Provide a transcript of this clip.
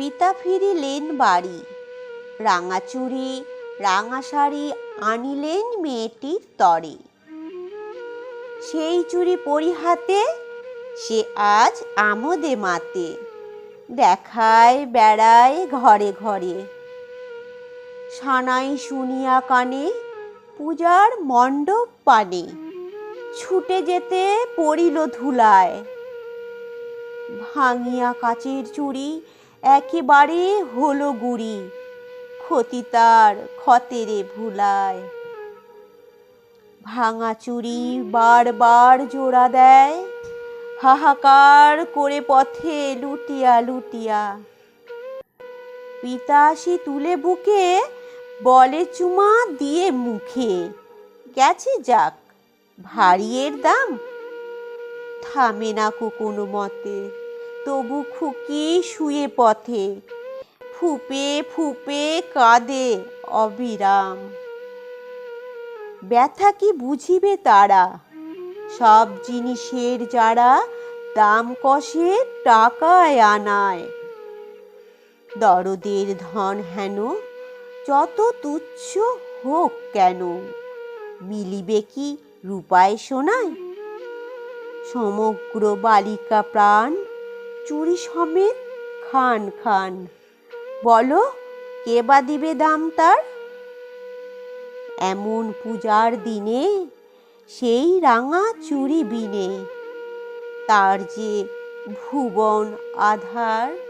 পিতা ফিরিলেন বাড়ি। রাঙা চুড়ি রাঙা শাড়ি আনিলেন মেয়েটির তরে। সেই চুড়ি পরিহাতে সে আজ আমোদে মাতে। দেখায়, বেড়ায়, ঘরে ঘরে। সানাই শুনিয়া কানে পূজার মণ্ডপ পানে। ছুটে যেতে পড়িল ধুলায়। ভাঙিয়া কাচের চুড়ি একেবারে হলো গুড়ি ক্ষতি তার ক্ষতেরে ভুলায়। ভাঙা চুড়ি বারবার জোড়া দেয়, হাহাকার করে পথে লুটিয়া লুটিয়া। পিতাসি তুলে বুকে, বলে চুমা দিয়ে মুখে, গেছে যাক ভারিয়ের দাম। থামে না কোনো মতে। তবু খুকি শুয়ে পথে। ফুপে ফুপে কাঁদে অবিরাম। ব্যথা কি বুঝিবে তারা? সব জিনিসের যারা দাম কষে টাকায় আনায়। দরদের ধন হেন, যত তুচ্ছ হোক কেন, মিলিবে কি রূপায় সোনায়? সমগ্র বালিকা প্রাণ চুরি সমেত খান খান। বলো, কে বা দিবে দাম তার? এমন পূজার দিনে সেই রাঙা চুরি বিনে। তার যে ভুবন আধার